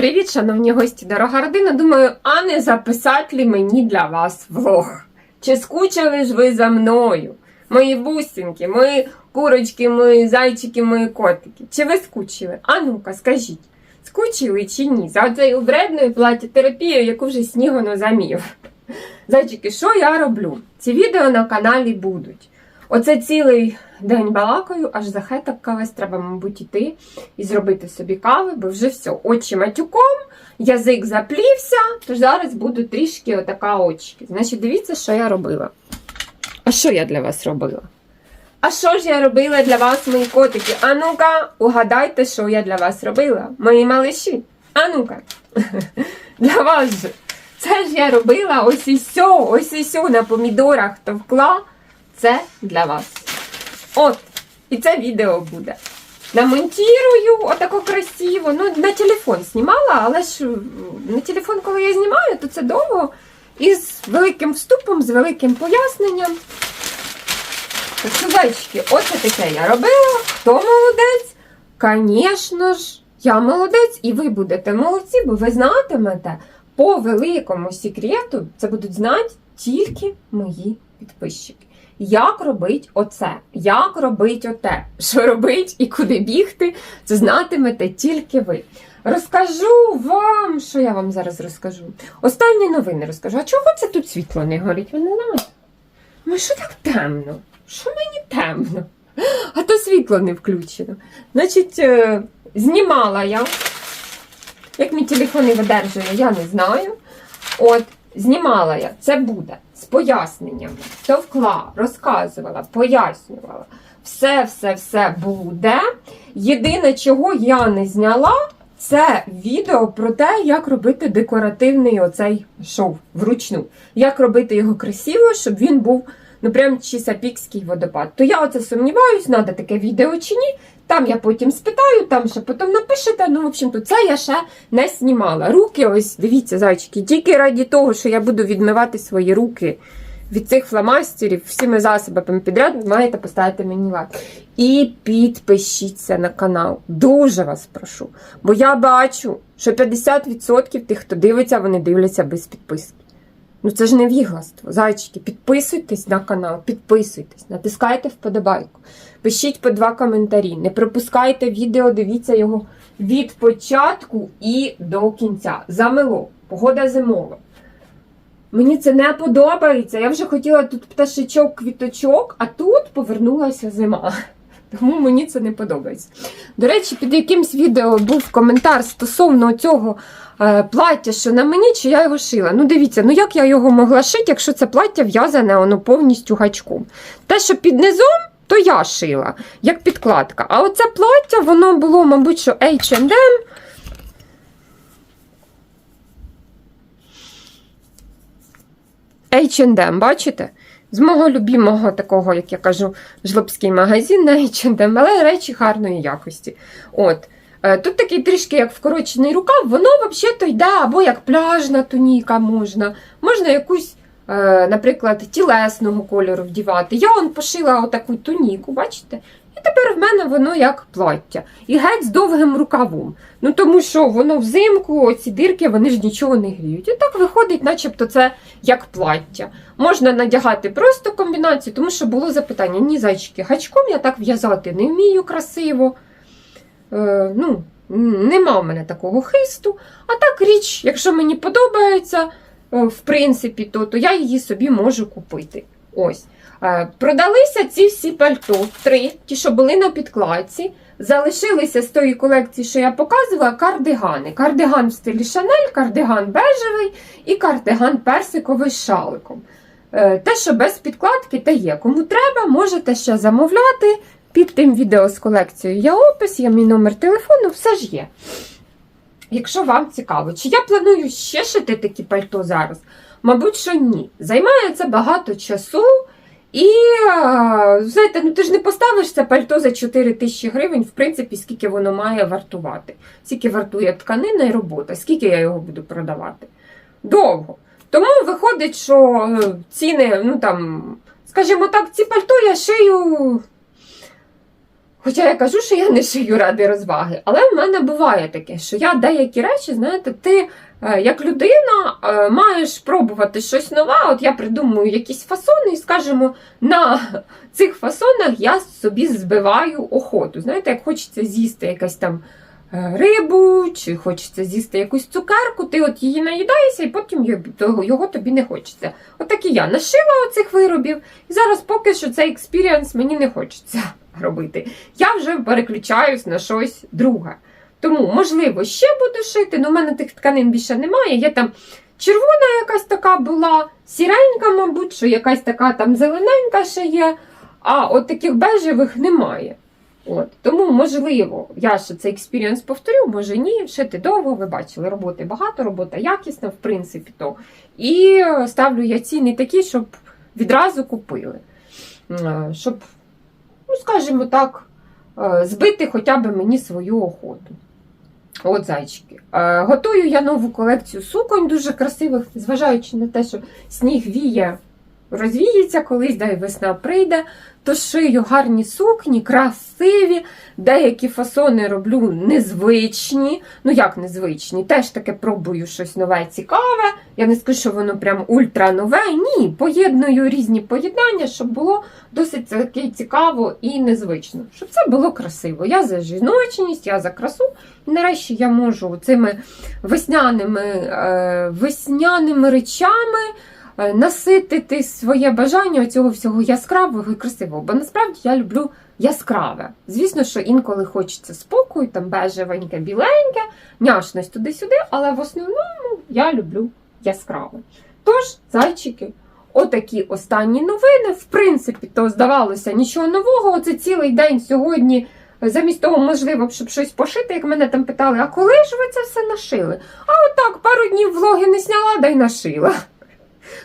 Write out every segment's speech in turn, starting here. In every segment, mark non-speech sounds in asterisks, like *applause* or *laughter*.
Привіт, шановні гості, дорога родина. Думаю, а не записати ли мені для вас влог? Чи скучили ж ви за мною? Мої бусинки, мої курочки, мої зайчики, мої котики. Чи ви скучили? А ну-ка, скажіть, скучили чи ні? За цією вредною платітерапією, яку вже снігоно замів. Зайчики, що я роблю? Ці відео на каналі будуть. Оце цілий день балакаю, аж захетакалась, треба, мабуть, іти і зробити собі кави, бо вже все. Очі матюком, язик заплівся, тож зараз буду трішки отака очки. Значить, дивіться, що я робила. А що я для вас робила? А що ж я робила для вас, мої котики? А ну-ка, угадайте, що я для вас робила, мої малиші. А ну-ка, *laughs* для вас же. Це ж я робила ось і сьо, ось і сьо на помідорах товкла. Це для вас. От, і це відео буде. Намонтірую отако красиво. Ну, на телефон знімала, але ж на телефон, коли я знімаю, то це довго. І з великим вступом, з великим поясненням. Зайчики, оце таке я робила. Хто молодець? Звісно ж, я молодець, і ви будете молодці, бо ви знатимете по великому секрету, це будуть знати тільки мої підписчики. Як робить оце? Як робить оте? Що робить і куди бігти, це знатимете тільки ви. Розкажу вам, що я вам зараз розкажу. Останні новини розкажу. А чого це тут світло не горить? Ви не знаєте? Ну що так темно? Що мені темно? А то світло не включено. Значить, е, знімала я. Як мій телефон не видержує, я не знаю. От, знімала я, це буде з поясненнями. Товкла, розказувала, пояснювала. Все, все, все буде. Єдине, чого я не зняла, це відео про те, як робити декоративний оцей шов вручну. Як робити його красиво, щоб він був ну прям чисапікський водопад. То я оце сумніваюсь, треба таке відео чи ні. Там я потім спитаю, там ще потім напишете. Ну, в общем-то, це я ще не знімала. Руки, ось, дивіться, зайчики, тільки раді того, що я буду відмивати свої руки від цих фломастерів, всіми засобами підряд, маєте поставити мені лайк. І підпишіться на канал. Дуже вас прошу. Бо я бачу, що 50% тих, хто дивиться, вони дивляться без підписки. Ну це ж не вігластво. Зайчики, підписуйтесь на канал, підписуйтесь, натискайте вподобайку, пишіть по два коментарі, не пропускайте відео, дивіться його від початку і до кінця. Замело, погода зимова. Мені це не подобається. Я вже хотіла тут пташечок, квіточок, а тут повернулася зима. Тому мені це не подобається. До речі, під якимсь відео був коментар стосовно цього е, плаття, що на мені, чи я його шила. Ну, дивіться, ну як я його могла шити, якщо це плаття в'язане воно повністю гачком. Те, що під низом, то я шила, як підкладка. А оце плаття, воно було, мабуть, що H&M. H&M, бачите? З мого любимого такого, як я кажу, жлобський магазин на H&M, але речі гарної якості. От. Е, Тут такий трішки як вкорочений рукав, воно взагалі-то йде або як пляжна туніка можна, можна якусь, е, наприклад, тілесного кольору вдівати. Я он пошила отаку туніку, бачите? І тепер в мене воно як плаття. І геть з довгим рукавом. Ну тому що воно взимку, оці дирки, вони ж нічого не гріють. І так виходить, начебто це як плаття. Можна надягати просто комбінацію, тому що було запитання: ні, зайчики, гачком я так в'язати не вмію красиво. Е, ну, Нема в мене такого хисту. А так річ, якщо мені подобається, е, в принципі, то, то я її собі можу купити. Ось. Е, Продалися ці всі пальто, три, ті, що були на підкладці. Залишилися з тої колекції, що я показувала, кардигани. Кардиган в стилі Шанель, кардиган бежевий і кардиган персиковий з шаликом. Е, Те, що без підкладки, те є. Кому треба, можете ще замовляти. Під тим відео з колекцією є опис, є мій номер телефону, все ж є. Якщо вам цікаво, чи я планую ще шити такі пальто зараз? Мабуть, що ні. Займає багато часу. І, знаєте, ну ти ж не поставиш це пальто за 4 тисячі гривень, в принципі, скільки воно має вартувати. Скільки вартує тканина і робота, скільки я його буду продавати. Довго. Тому виходить, що е, ціни, ну там, скажімо так, ці пальто я шию Хоча я кажу, що я не шию ради розваги, але в мене буває таке, що я деякі речі, знаєте, ти е, як людина е, маєш пробувати щось нове. От я придумую якісь фасони, і скажімо, на цих фасонах я собі збиваю охоту. Знаєте, як хочеться з'їсти якась там рибу, чи хочеться з'їсти якусь цукерку, ти от її наїдаєшся, і потім його тобі не хочеться. От так і я нашила оцих виробів, і зараз поки що цей експіріанс мені не хочеться *laughs* робити. Я вже переключаюсь на щось друге. Тому, можливо, ще буду шити, але в мене тих тканин більше немає. Є там червона якась така була, сіренька, мабуть, що якась така там зелененька ще є, а от таких бежевих немає. От. Тому, можливо, я ще цей експірієнс повторю, може ні, шити довго, ви бачили, роботи багато, робота якісна, в принципі, то. І е, ставлю я ціни такі, щоб відразу купили. Е, Щоб, ну, скажімо так, е, збити хоча б мені свою охоту. От зайчики. Готую я нову колекцію суконь дуже красивих, зважаючи на те, що сніг віє, розвіється колись, да й весна прийде, то шию гарні сукні, красиві, деякі фасони роблю незвичні. Ну як незвичні? Теж таке пробую щось нове цікаве. Я не скажу, що воно прям ультра нове. Ні, поєдную різні поєднання, щоб було досить таке цікаво і незвично. Щоб це було красиво. Я за жіночність, я за красу. І нарешті я можу цими весняними, е, весняними речами наситити своє бажання цього всього яскравого і красивого. Бо насправді я люблю яскраве. Звісно, що інколи хочеться спокою, там бежевеньке, біленьке, няшність туди-сюди, але в основному я люблю яскраве. Тож, зайчики, отакі останні новини. В принципі, то здавалося нічого нового. Оце цілий день сьогодні. Замість того, можливо, щоб щось пошити, як мене там питали, а коли ж ви це все нашили? А отак, пару днів влоги не сняла, да й нашила.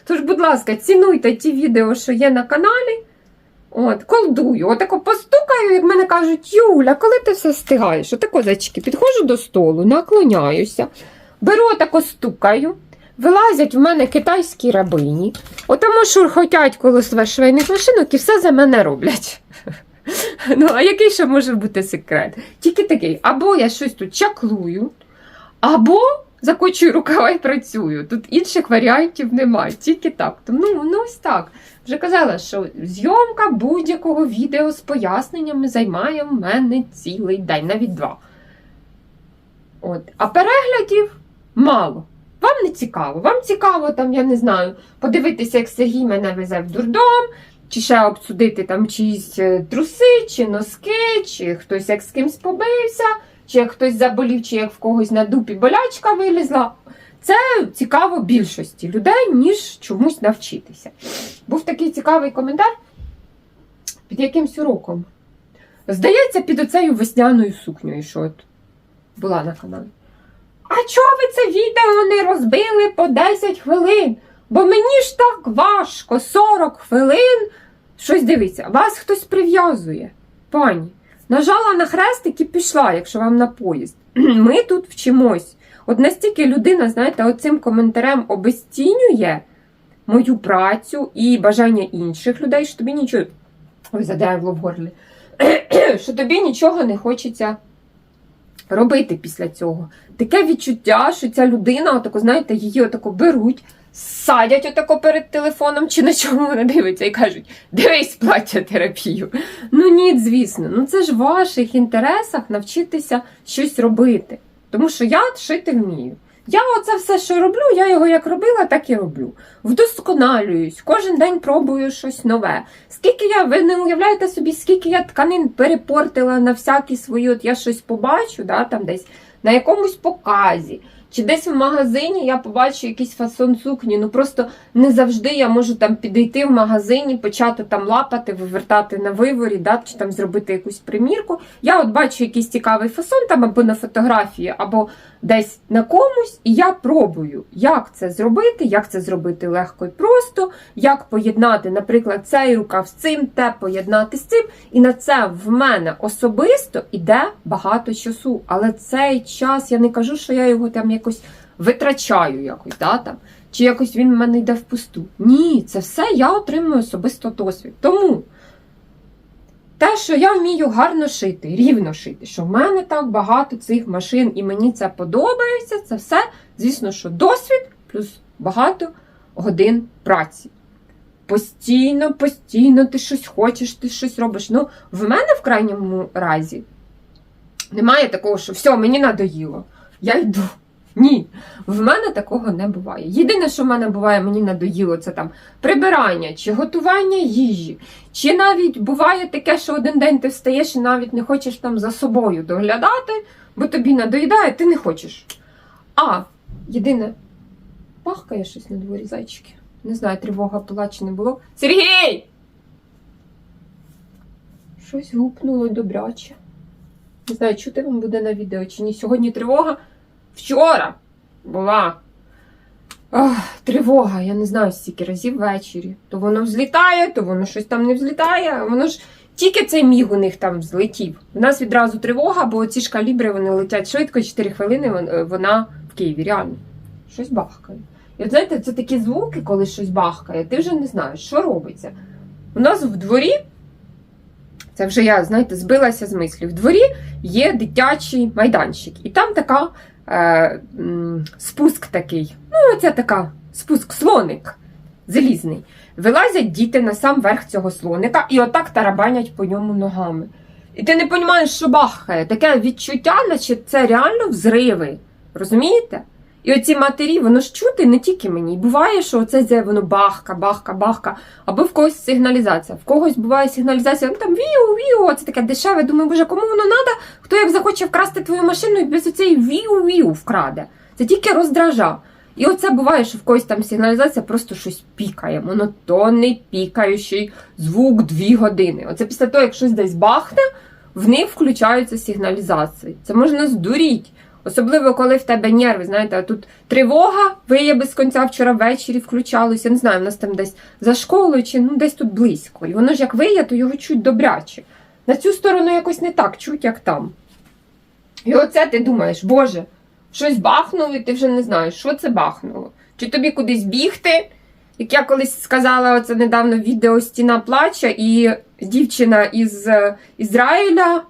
Тож, будь ласка, цінуйте ті відео, що є на каналі. От, колдую, отако постукаю, як мене кажуть, Юля, коли ти все встигаєш? Отако, зайчики, підходжу до столу, наклоняюся, беру отако стукаю, вилазять в мене китайські рабині, отому шурхотять коло швейних машинок і все за мене роблять. *laughs* Ну, а який ще може бути секрет? Тільки такий, або я щось тут чаклую, або закочую рукава і працюю. Тут інших варіантів немає, тільки так. Тому ну ось так. Вже казала, що зйомка будь-якого відео з поясненнями займає в мене цілий день, навіть два. От. А переглядів мало. Вам не цікаво. Вам цікаво, там, я не знаю, подивитися, як Сергій мене везе в дурдом, чи ще обсудити там чиїсь е, труси, чи носки, чи хтось як з кимсь побився, чи як хтось заболів, чи як в когось на дупі болячка вилізла. Це цікаво більшості людей, ніж чомусь навчитися. Був такий цікавий коментар під якимсь уроком. Здається, під оцею весняною сукнею, що от була на каналі. А чого ви це відео не розбили по 10 хвилин? Бо мені ж так важко, 40 хвилин. Щось дивіться, вас хтось прив'язує. Пані, нажала на хрестик і пішла, якщо вам на поїзд. *clears throat* Ми тут вчимось. От настільки людина, знаєте, оцим коментарем обезцінює мою працю і бажання інших людей, що тобі нічого. Ой, задраєвло в горлі. *clears throat* що тобі нічого не хочеться робити після цього. Таке відчуття, що ця людина, отако, знаєте, її отако беруть, садять отако перед телефоном, чи на чому вона дивиться, і кажуть: дивись плаття терапію. Ну ні, звісно, ну це ж в ваших інтересах навчитися щось робити. Тому що я шити вмію. Я оце все, що роблю, я його як робила, так і роблю. Вдосконалююсь, кожен день пробую щось нове. Скільки я, ви не уявляєте собі, скільки я тканин перепортила на всякі свої, от я щось побачу, да, там десь на якомусь показі. Чи десь в магазині я побачу якийсь фасон сукні. Ну просто не завжди я можу там підійти в магазині, почати там лапати, вивертати на виворі, да, чи там зробити якусь примірку. Я от бачу якийсь цікавий фасон там або на фотографії, або десь на комусь, і я пробую, як це зробити, як це зробити легко і просто, як поєднати, наприклад, цей рукав з цим, те поєднати з цим. І на це в мене особисто іде багато часу. Але цей час я не кажу, що я його там якось витрачаю якось, да, там, чи якось він в мене йде в пусту. Ні, це все я отримую особисто досвід. Тому те, що я вмію гарно шити, рівно шити, що в мене так багато цих машин і мені це подобається, це все, звісно, що досвід плюс багато годин праці. Постійно, постійно ти щось хочеш, ти щось робиш. Ну, в мене в крайньому разі немає такого, що все, мені надоїло. Я йду. Ні, в мене такого не буває. Єдине, що в мене буває, мені надоїло, це там прибирання чи готування їжі. Чи навіть буває таке, що один день ти встаєш і навіть не хочеш там за собою доглядати, бо тобі надоїдає, ти не хочеш. А єдине, пахкає щось на дворі, зайчики. Не знаю, тривога була чи не було. Сергій! Щось гупнуло добряче. Не знаю, чути вам буде на відео чи ні. Сьогодні тривога. Вчора була Ах, тривога, я не знаю стільки разів ввечері. То воно взлітає, то воно щось там не взлітає. Воно ж тільки цей міг у них там злетів. У нас відразу тривога, бо ці ж калібри вони летять швидко, 4 хвилини е, вона в Києві. Реально. Щось бахкає. І от знаєте, це такі звуки, коли щось бахкає, ти вже не знаєш, що робиться. У нас в дворі, це вже я, знаєте, збилася з мислі. В дворі є дитячий майданчик, і там така е, спуск такий. Ну, оця така спуск, слоник залізний. Вилазять діти на сам верх цього слоника і отак тарабанять по ньому ногами. І ти не розумієш, що бахає. Таке відчуття, наче це реально взриви. Розумієте? І оці матері, воно ж чути не тільки мені. Буває, що оце воно бахка, бахка, бахка, або в когось сигналізація. В когось буває сигналізація, ну там віу, віу, це таке дешеве. Думаю, боже, кому воно треба? Хто як захоче вкрасти твою машину і без оцеї віу-віу вкраде. Це тільки роздража. І оце буває, що в когось там сигналізація просто щось пікає. Монотонний пікаючий звук дві години. Оце після того, як щось десь бахне, в них включаються сигналізації. Це можна здуріть. Особливо, коли в тебе нерви, знаєте, тут тривога, виє без кінця вчора ввечері включалося. Не знаю, в нас там десь за школою чи ну десь тут близько. І воно ж як виє, то його чуть добряче. На цю сторону якось не так чуть, як там. І оце ти думаєш, Боже, щось бахнуло, і ти вже не знаєш, що це бахнуло. Чи тобі кудись бігти? Як я колись сказала, оце недавно відео Стіна плаче, і дівчина із е, Ізраїля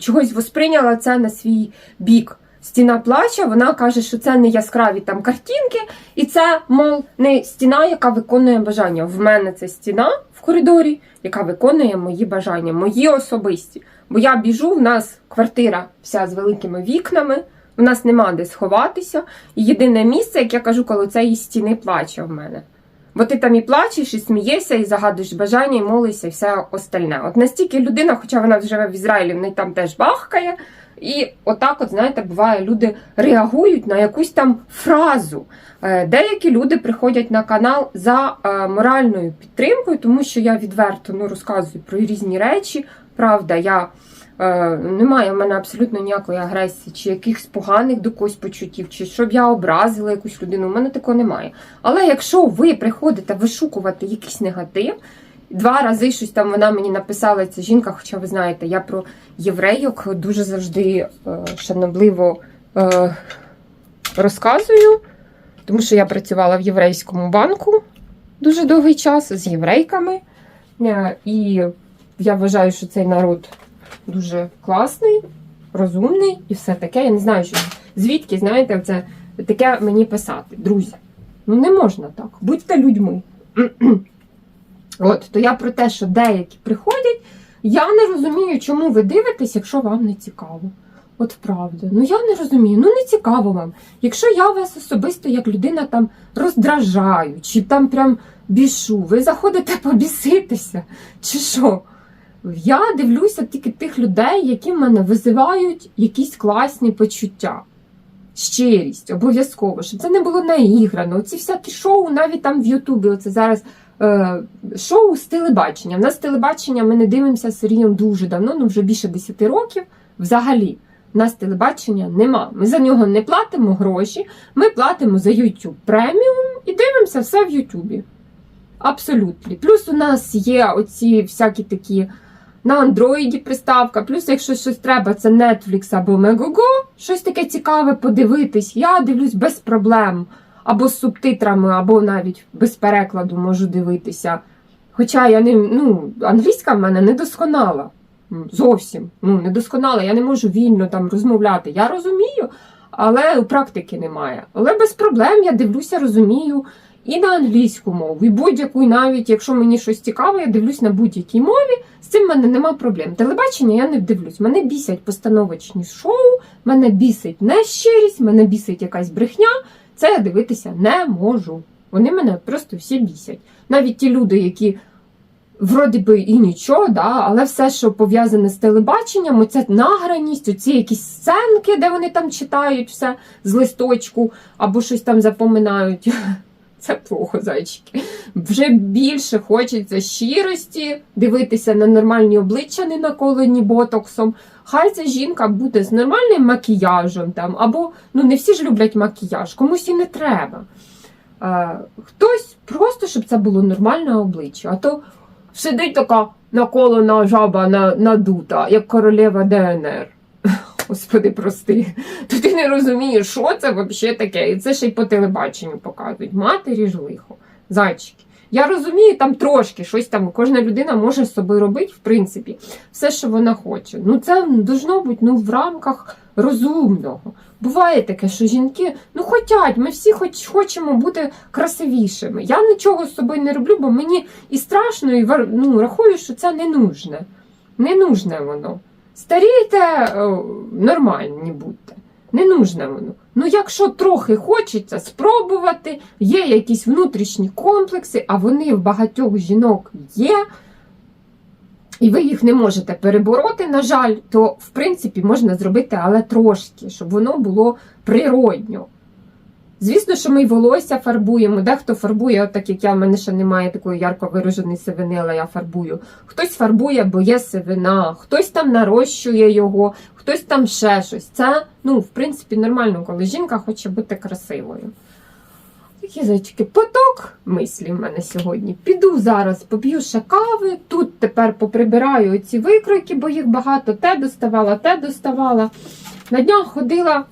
чогось восприйняла це на свій бік. Стіна плаче, вона каже, що це не яскраві там картинки, і це, мов, не стіна, яка виконує бажання. В мене це стіна в коридорі, яка виконує мої бажання, мої особисті. Бо я біжу, в нас квартира вся з великими вікнами, у нас нема де сховатися. І єдине місце, як я кажу, коли цієї стіни плаче в мене. Бо ти там і плачеш, і смієшся, і загадуєш бажання, і молишся, і все остальне. От настільки людина, хоча вона живе в Ізраїлі, в неї там теж бахкає. І отак, от знаєте, буває, люди реагують на якусь там фразу. Е, Деякі люди приходять на канал за е, моральною підтримкою, тому що я відверто ну, розказую про різні речі. Правда, я немає в мене абсолютно ніякої агресії, чи якихось поганих до когось почуттів, чи щоб я образила якусь людину. У мене такого немає. Але якщо ви приходите вишукувати якийсь негатив, два рази щось там вона мені написала ця жінка, хоча ви знаєте, я про єврейок дуже завжди е, шанобливо е, розказую, тому що я працювала в єврейському банку дуже довгий час з єврейками. Е, і я вважаю, що цей народ дуже класний, розумний і все таке. Я не знаю, що, звідки, знаєте, це таке мені писати. Друзі, ну не можна так. Будьте людьми. *clears throat* От, то я про те, що деякі приходять, я не розумію, чому ви дивитесь, якщо вам не цікаво. От правда. Ну я не розумію, ну не цікаво вам. Якщо я вас особисто як людина там роздражаю, чи там прям бішу, ви заходите побіситися, чи що? Я дивлюся тільки тих людей, які в мене визивають якісь класні почуття. Щирість, обов'язково, щоб це не було наіграно. Оці всякі шоу, навіть там в Ютубі, оце зараз е, шоу з телебачення. У нас телебачення ми не дивимося Сергієм дуже давно, ну вже більше 10 років. Взагалі, у нас телебачення нема. Ми за нього не платимо гроші, ми платимо за YouTube преміум і дивимося все в Ютубі. Абсолютно. Плюс у нас є оці всякі такі на андроїді приставка, плюс, якщо щось треба, це Netflix або Megogo, щось таке цікаве подивитись. Я дивлюсь без проблем. Або з субтитрами, або навіть без перекладу можу дивитися. Хоча я не, ну, англійська в мене недосконала. М, Зовсім. Ну, недосконала. Я не можу вільно там розмовляти. Я розумію, але практики немає. Але без проблем я дивлюся, розумію і на англійську мову, і будь-яку, і навіть якщо мені щось цікаве, я дивлюсь на будь-якій мові. З цим в мене нема проблем. Телебачення я не дивлюсь. Мене бісять постановочні шоу, мене бісить нещирість, мене бісить якась брехня. Це я дивитися не можу. Вони мене просто всі бісять. Навіть ті люди, які вроді би і нічого, да, але все, що пов'язане з телебаченням, оця награність, оці якісь сценки, де вони там читають все з листочку або щось там запоминають. Це плохо, зайчики. Вже більше хочеться щирості, дивитися на нормальні обличчя, не наколені ботоксом. Хай ця жінка буде з нормальним макіяжем там, або ну не всі ж люблять макіяж, комусь і не треба. Е, хтось просто, щоб це було нормальне обличчя. А то сидить така наколена жаба надута, як королева ДНР. Господи, прости. То ти не розумієш, що це взагалі таке. І це ще й по телебаченню показують. Матері ж лихо. Зайчики. Я розумію, там трошки щось там кожна людина може з собою робити, в принципі, все, що вона хоче. Ну, це должно бути ну, в рамках розумного. Буває таке, що жінки ну хотять, ми всі хоч хочемо бути красивішими. Я нічого з собою не роблю, бо мені і страшно, і ну, рахую, що це не нужне. Не нужне воно. Старійте, е, нормальні будьте. Не нужно воно. Ну, якщо трохи хочеться спробувати, є якісь внутрішні комплекси, а вони в багатьох жінок є, і ви їх не можете перебороти, на жаль, то в принципі можна зробити, але трошки, щоб воно було природньо. Звісно, що ми й волосся фарбуємо. Дехто фарбує, от так як я, в мене ще немає такої ярко вираженої сивини, але я фарбую. Хтось фарбує, бо є сивина, хтось там нарощує його, хтось там ще щось. Це, ну, в принципі, нормально, коли жінка хоче бути красивою. Такі зайчики, поток мислі в мене сьогодні. Піду зараз, поп'ю ще кави. Тут тепер поприбираю оці викройки, бо їх багато. Те доставала, те доставала. На днях ходила е,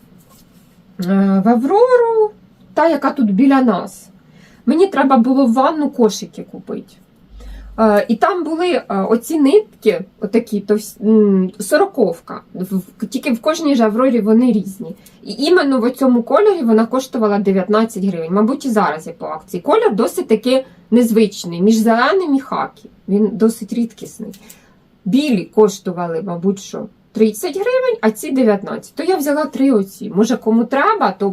в Аврору, та, яка тут біля нас. Мені треба було в ванну кошики купити. Е, І там були е, оці нитки, отакі, то сороковка. Тільки в кожній же Аврорі вони різні. І іменно в цьому кольорі вона коштувала 19 гривень. Мабуть, і зараз є по акції. Колір досить таки незвичний, між зеленим і хакі. Він досить рідкісний. Білі коштували, мабуть, що 30 гривень, а ці 19. То я взяла три оці. Може, кому треба, то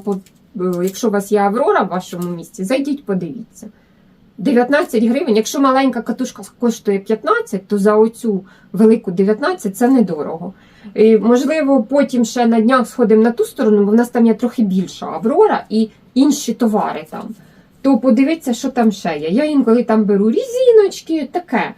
якщо у вас є Аврора в вашому місті, зайдіть, подивіться. 19 гривень. Якщо маленька катушка коштує 15, то за оцю велику 19 це недорого. І, можливо, потім ще на днях сходимо на ту сторону, бо в нас там є трохи більша Аврора і інші товари там. То подивіться, що там ще є. Я інколи там беру різіночки, таке.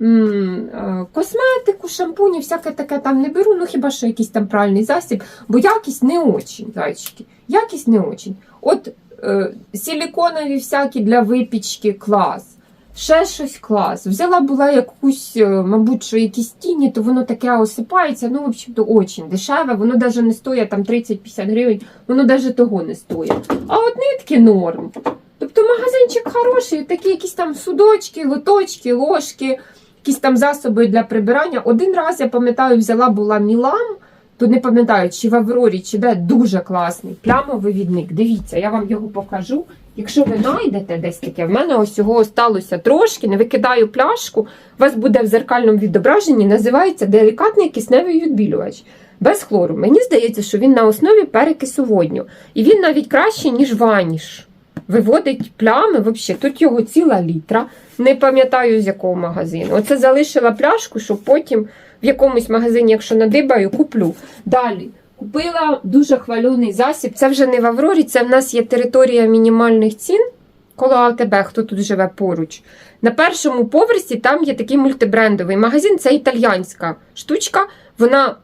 Е, Косметику, шампуні, всяке таке там не беру, ну хіба що якийсь там пральний засіб, бо якість не очень, зайчики. Якість не очень. От е, силіконові всякі для випічки клас. Ще щось клас. Взяла була якусь, е, мабуть, що якісь тіні, то воно таке осипається. Ну, в общем-то, очень дешеве. Воно навіть не стоїть там 30-50 гривень, воно навіть того не стоїть. А от нитки норм. Тобто магазинчик хороший, такі якісь там судочки, лоточки, ложки, якісь там засоби для прибирання. Один раз я пам'ятаю, взяла була Мілам. Тут не пам'ятаю, чи в Аврорі, чи де дуже класний плямовий відник. Дивіться, я вам його покажу. Якщо ви знайдете десь таке, в мене ось цього осталося трошки, не викидаю пляшку. У вас буде в зеркальному відображенні, називається делікатний кисневий відбілювач. Без хлору. Мені здається, що він на основі перекису водню. І він навіть кращий, ніж ваніш. Виводить плями. Взагалі, тут його ціла літра. Не пам'ятаю з якого магазину. Оце залишила пляшку, щоб потім в якомусь магазині, якщо надибаю, куплю. Далі. Купила дуже хвалений засіб. Це вже не в Аврорі, це в нас є територія мінімальних цін. Коло АТБ, хто тут живе поруч. На першому поверсі там є такий мультибрендовий магазин, це італьянська штучка. Вона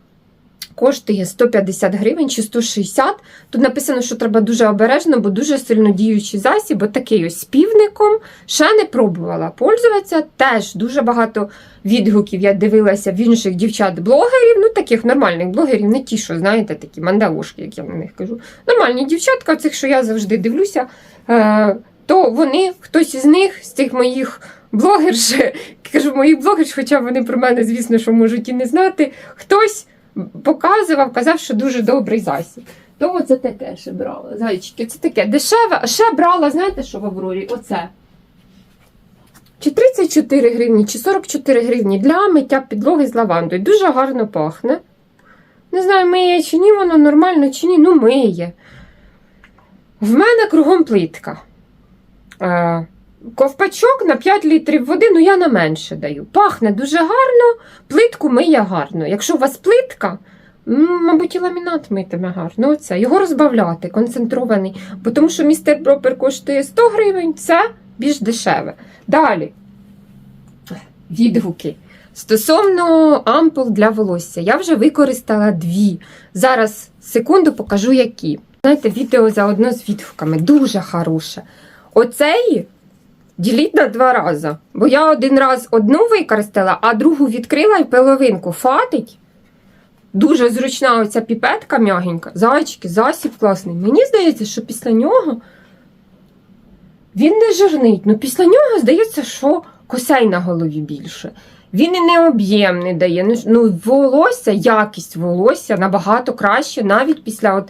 коштує 150 гривень чи 160. Тут написано, що треба дуже обережно, бо дуже сильно діючий засіб, от такий ось з півником. Ще не пробувала пользуватися. Теж дуже багато відгуків я дивилася в інших дівчат-блогерів, ну таких нормальних блогерів, не ті, що знаєте, такі мандавошки, як я на них кажу. Нормальні дівчатка, цих, що я завжди дивлюся. Е, то вони, хтось із них, з цих моїх блогерш, *laughs* кажу моїх блогерш, хоча вони про мене, звісно, що можуть і не знати, хтось показував, казав, що дуже добрий засіб. То оце таке ще брала. Зайчики, це таке дешеве, а ще брала, знаєте, що в Аврорі? Оце. Чи 34 гривні, чи 44 гривні для миття підлоги з лавандою. Дуже гарно пахне. Не знаю, миє чи ні, воно нормально чи ні, ну миє. В мене кругом плитка. Е, ковпачок на 5 літрів води, ну я на менше даю. Пахне дуже гарно, плитку миє гарно. Якщо у вас плитка, мабуть, і ламінат митиме гарно. Оце. Його розбавляти, концентрований. Бо тому що містер Пропер коштує 100 гривень, це більш дешеве. Далі. Відгуки. Стосовно ампул для волосся, я вже використала дві. Зараз секунду покажу, які. Знаєте, відео заодно з відгуками. Дуже хороше. Оцеї діліть на два рази. Бо я один раз одну використала, а другу відкрила і половинку фатить. Дуже зручна оця піпетка м'ягенька. Зайчики, засіб класний. Мені здається, що після нього він не жирнить. Ну, після нього здається, що косей на голові більше. Він і не об'ємний дає. Ну, Ну, волосся, якість волосся набагато краще, навіть після от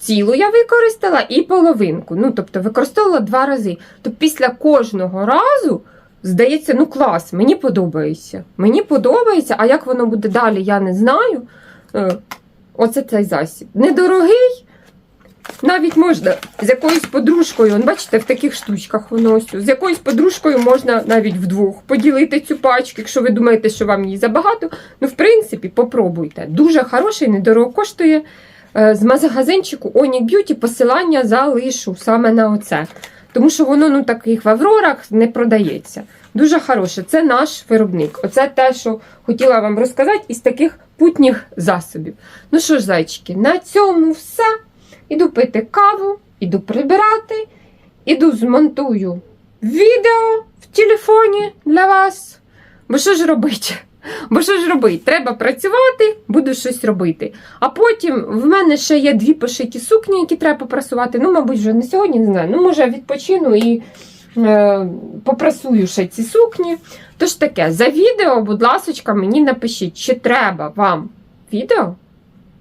цілу я використала і половинку. Ну, тобто використовувала два рази. То після кожного разу, здається, ну клас, мені подобається. Мені подобається, а як воно буде далі, я не знаю. Е, Оце цей засіб. Недорогий. Навіть можна з якоюсь подружкою, он, бачите, в таких штучках воно ось. З якоюсь подружкою можна навіть вдвох поділити цю пачку, якщо ви думаєте, що вам її забагато. Ну, в принципі, попробуйте. Дуже хороший, недорого коштує. Е, З магазинчику Onyx Beauty посилання залишу саме на оце. Тому що воно ну, таких в Аврорах не продається. Дуже хороше. Це наш виробник. Оце те, що хотіла вам розказати із таких путніх засобів. Ну що ж, зайчики, на цьому все. Іду пити каву, іду прибирати, іду змонтую відео в телефоні для вас. Бо що ж робити? Бо що ж робити? Треба працювати, буду щось робити. А потім в мене ще є дві пошиті сукні, які треба попрасувати. Ну, мабуть, вже не сьогодні, не знаю. Ну, може, відпочину і е, попрасую ще ці сукні. Тож таке, за відео, будь ласка, мені напишіть, чи треба вам відео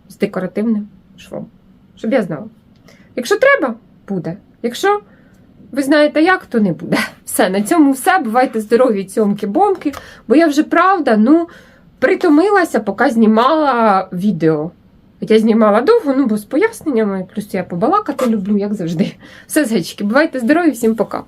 з декоративним швом щоб я знала. Якщо треба, буде. Якщо ви знаєте як, то не буде. Все, на цьому все. Бувайте здорові, цьомки-бомки. Бо я вже правда, ну, притомилася, поки знімала відео. Я знімала довго, ну бо з поясненнями, плюс я побалакати люблю, як завжди. Все, зайчики, бувайте здорові, всім пока.